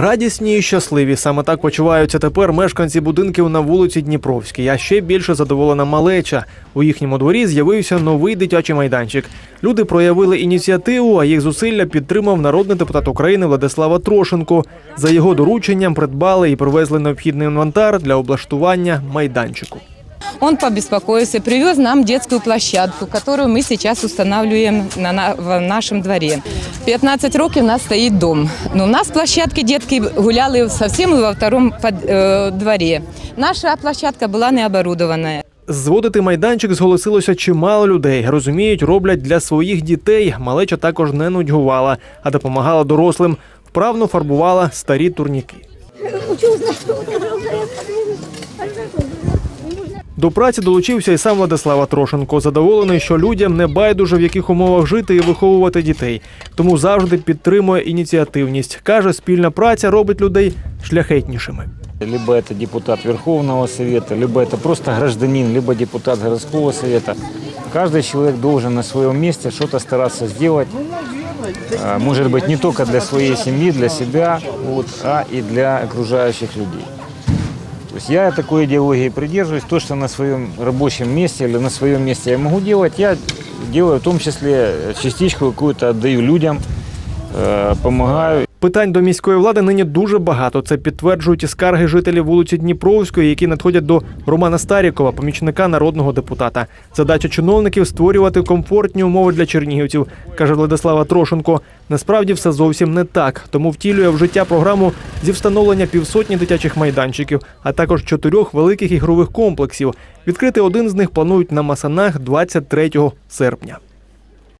Радісні і щасливі саме так почуваються тепер мешканці будинків на вулиці Дніпровській. А ще більше задоволена малеча. У їхньому дворі з'явився новий дитячий майданчик. Люди проявили ініціативу, а їх зусилля підтримав народний депутат України Владислава Трошенко. За його дорученням придбали і привезли необхідний інвентар для облаштування майданчику. Он побеспокоился, привез нам детскую площадку, которую мы сейчас устанавливаем на, на- в нашем дворе. 15 років у нас стоит дом. Но у нас площадки детки гуляли совсем во втором под, э. Наша площадка была не оборудованная. Зводити майданчик зголосилося чимало людей. Розуміють, роблять для своїх дітей. Малеча також не нудьгувала, а допомагала дорослим. Вправно фарбувала старі турніки. До праці долучився і сам Владислава Трошенко, задоволений, що людям не байдуже в яких умовах жити і виховувати дітей. Тому завжди підтримує ініціативність. каже, спільна праця робить людей шляхетнішими. Либо это депутат Верховного Совета, либо это просто гражданин, либо депутат городского совета. Каждый человек должен на своем месте что-то стараться сделать. а, Может быть, не только для своей семьи, для себя, вот, а и для окружающих людей. То я такой идеологии придерживаюсь. То, что на своем рабочем месте или на своем месте я могу делать, я делаю в том числе частичку какую-то отдаю людям, э, помогаю. Питань до міської влади нині дуже багато. Це підтверджують і скарги жителів вулиці Дніпровської, які надходять до Романа Старікова, помічника народного депутата. Задача чиновників створювати комфортні умови для чернігівців, каже Владислава Трошенко. Насправді все зовсім не так. Тому втілює в життя програму зі встановлення півсотні дитячих майданчиків, а також чотирьох великих ігрових комплексів. Відкрити один з них планують на Масанах 23 серпня.